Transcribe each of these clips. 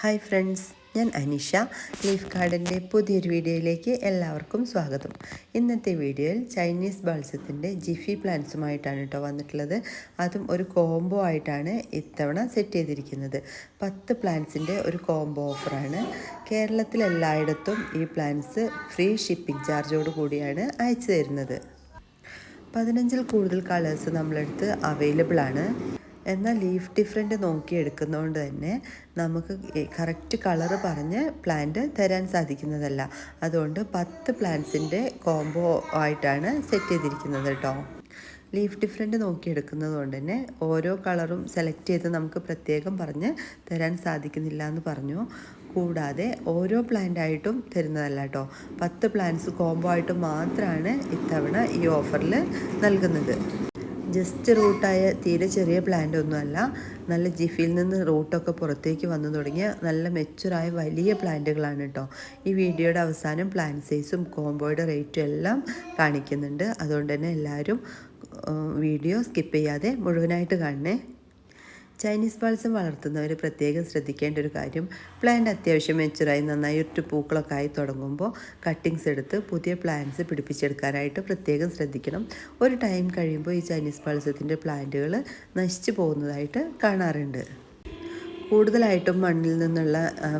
Hi friends ഞാൻ Anisha leaf ഗാർഡന്റെ പുതിയൊരു വീഡിയോയിലേക്ക് എല്ലാവർക്കും സ്വാഗതം. ഇന്നത്തെ വീഡിയോയിൽ ചൈനീസ് ബാൾസത്തിന്റെ ജിഫി പ്ലാന്റ്സുമായിട്ടാണ് കേട്ടോ വന്നിട്ടുള്ളത്. അതും ഒരു കോംബോ ആയിട്ടാണ് ഇത്തവണ സെറ്റ് ചെയ്തിരിക്കുന്നത്. പത്ത് പ്ലാന്റ്സിന്റെ ഒരു കോംബോ ഓഫറാണ് കേരളത്തിലെല്ലായിടത്തും ഈ പ്ലാന്റ്സ് ഫ്രീ ഷിപ്പിംഗ് ചാർജോട് കൂടിയാണ് അയച്ചു തരുന്നത്. പതിനഞ്ചിൽ കൂടുതൽ കളേഴ്സ് നമ്മളെടുത്ത് അവൈലബിൾ ആണ്. എന്നാൽ ലീഫ് ഡിഫറെന്റ് നോക്കി എടുക്കുന്നതുകൊണ്ട് തന്നെ നമുക്ക് കറക്റ്റ് കളറ് പറഞ്ഞ് പ്ലാന്റ് തരാൻ സാധിക്കുന്നതല്ല. അതുകൊണ്ട് പത്ത് പ്ലാന്റ്സിന്റെ കോംബോ ആയിട്ടാണ് സെറ്റ് ചെയ്തിരിക്കുന്നത് കേട്ടോ ലീഫ് ഡിഫറെന്റ് നോക്കിയെടുക്കുന്നത് കൊണ്ട് തന്നെ ഓരോ കളറും സെലക്ട് ചെയ്ത് നമുക്ക് പ്രത്യേകം പറഞ്ഞ് തരാൻ സാധിക്കുന്നില്ല എന്ന് പറഞ്ഞു. കൂടാതെ ഓരോ പ്ലാന്റായിട്ടും തരുന്നതല്ല കേട്ടോ പത്ത് പ്ലാന്റ്സ് കോംബോ ആയിട്ട് മാത്രമാണ് ഇത്തവണ ഈ ഓഫറിൽ നൽകുന്നത്. ജസ്റ്റ് റൂട്ടായ തീരെ ചെറിയ പ്ലാന്റ് ഒന്നുമല്ല. നല്ല ജിഫിയിൽ നിന്ന് റൂട്ടൊക്കെ പുറത്തേക്ക് വന്നു തുടങ്ങിയ നല്ല മെച്ചുറായ വലിയ പ്ലാന്റുകളാണ് കേട്ടോ. ഈ വീഡിയോയുടെ അവസാനം പ്ലാന്റ് സൈസും കോംബോയുടെ റേറ്റും എല്ലാം കാണിക്കുന്നുണ്ട്. അതുകൊണ്ട് തന്നെ എല്ലാവരും വീഡിയോ സ്കിപ്പ് ചെയ്യാതെ മുഴുവനായിട്ട് കാണണേ. ചൈനീസ് പാൾസം വളർത്തുന്നവർ പ്രത്യേകം ശ്രദ്ധിക്കേണ്ട ഒരു കാര്യം പ്ലാന്റ് അത്യാവശ്യം മെച്ചുറായി നന്നായി ഒരു പൂക്കളൊക്കെ ആയി തുടങ്ങുമ്പോൾ കട്ടിങ്സ് എടുത്ത് പുതിയ പ്ലാന്റ്സ് പിടിപ്പിച്ചെടുക്കാനായിട്ട് പ്രത്യേകം ശ്രദ്ധിക്കണം. ഒരു ടൈം കഴിയുമ്പോൾ ഈ ചൈനീസ് പാൾസത്തിന്റെ പ്ലാന്റുകൾ നശിച്ചു പോകുന്നതായിട്ട് കാണാറുണ്ട്. കൂടുതലായിട്ടും മണ്ണിൽ നിന്നുള്ള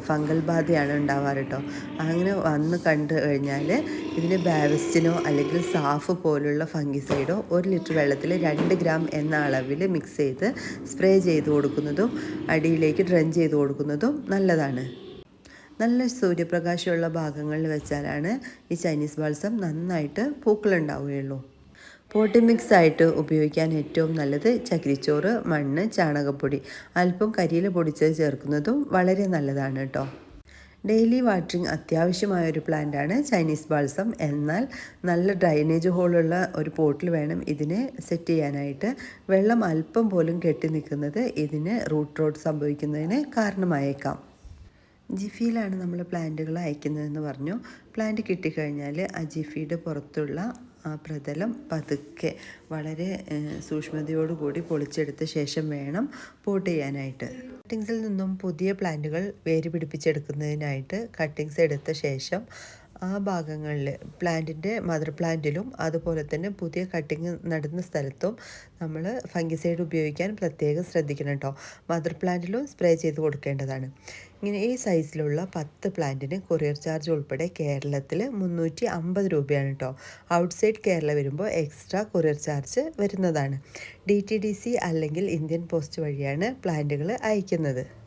ഫംഗൽ ബാധയാണ് ഉണ്ടാവാറ് കേട്ടോ അങ്ങനെ വന്ന് കണ്ടു കഴിഞ്ഞാൽ ഇതിന് ബാവസ്റ്റിനോ അല്ലെങ്കിൽ സാഫ് പോലുള്ള ഫംഗിസൈഡോ ഒരു ലിറ്റർ വെള്ളത്തിൽ രണ്ട് ഗ്രാം എന്ന അളവിൽ മിക്സ് ചെയ്ത് സ്പ്രേ ചെയ്ത് കൊടുക്കുന്നതും അടിയിലേക്ക് ഡ്രൻ ചെയ്ത് കൊടുക്കുന്നതും നല്ലതാണ്. നല്ല സൂര്യപ്രകാശമുള്ള ഭാഗങ്ങളിൽ വെച്ചാലാണ് ഈ ചൈനീസ് ബാൾസം നന്നായിട്ട് പൂക്കളുണ്ടാവുകയുള്ളൂ. പോട്ടി മിക്സ് ആയിട്ട് ഉപയോഗിക്കാൻ ഏറ്റവും നല്ലത് ചകിരിച്ചോറ് മണ്ണ് ചാണകപ്പൊടി. അല്പം കരിയില പൊടിച്ചത് ചേർക്കുന്നതും വളരെ നല്ലതാണ് കേട്ടോ ഡെയിലി വാട്ടറിങ് അത്യാവശ്യമായ ഒരു പ്ലാന്റാണ് ചൈനീസ് ബാൾസം എന്നാൽ നല്ല ഡ്രൈനേജ് ഹോളുള്ള ഒരു പോട്ടിൽ വേണം ഇതിനെ സെറ്റ് ചെയ്യാനായിട്ട്. വെള്ളം അല്പം പോലും കെട്ടി നിൽക്കുന്നത് ഇതിന് റൂട്ട് റോഡ് സംഭവിക്കുന്നതിന് കാരണമായേക്കാം. ജിഫിയിലാണ് നമ്മൾ പ്ലാന്റുകൾ അയക്കുന്നതെന്ന് പറഞ്ഞു. പ്ലാന്റ് കിട്ടിക്കഴിഞ്ഞാൽ ആ ജിഫിയുടെ പുറത്തുള്ള ആ പ്രതലം പതുക്കെ വളരെ സൂക്ഷ്മതയോടുകൂടി പൊളിച്ചെടുത്ത ശേഷം വേണം പോട്ട് ചെയ്യാനായിട്ട്. കട്ടിങ്സിൽ നിന്നും പുതിയ പ്ലാന്റുകൾ വേര് പിടിപ്പിച്ചെടുക്കുന്നതിനായിട്ട് കട്ടിങ്സ് എടുത്ത ശേഷം ആ ഭാഗങ്ങളിൽ പ്ലാന്റിന്റെ മദർ പ്ലാന്റിലും അതുപോലെ തന്നെ പുതിയ കട്ടിങ് നടുന്ന സ്ഥലത്തും നമ്മൾ ഫംഗിസൈഡ് ഉപയോഗിക്കാൻ പ്രത്യേകം ശ്രദ്ധിക്കണം കേട്ടോ. മദർ പ്ലാന്റിലും സ്പ്രേ ചെയ്ത് കൊടുക്കേണ്ടതാണ്. ഇങ്ങനെ ഈ സൈസിലുള്ള പത്ത് പ്ലാന്റിന് കൊറിയർ ചാർജ് ഉൾപ്പെടെ കേരളത്തിൽ മുന്നൂറ്റി അമ്പത് രൂപയാണ് കേട്ടോ. ഔട്ട് സൈഡ് കേരള വരുമ്പോൾ എക്സ്ട്രാ കൊറിയർ ചാർജ് വരുന്നതാണ്. ഡി ടി ഡി സി അല്ലെങ്കിൽ ഇന്ത്യൻ പോസ്റ്റ് വഴിയാണ് പ്ലാന്റുകൾ അയക്കുന്നത്.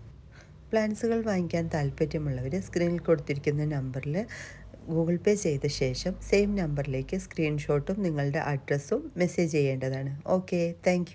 പ്ലാൻസുകൾ വാങ്ങിക്കാൻ താല്പര്യമുള്ളവർ സ്ക്രീനിൽ കൊടുത്തിരിക്കുന്ന നമ്പറിൽ ഗൂഗിൾ പേ ചെയ്ത ശേഷം സെയിം നമ്പറിലേക്ക് സ്ക്രീൻഷോട്ടും നിങ്ങളുടെ അഡ്രസ്സും മെസ്സേജ് ചെയ്യേണ്ടതാണ്. Okay thank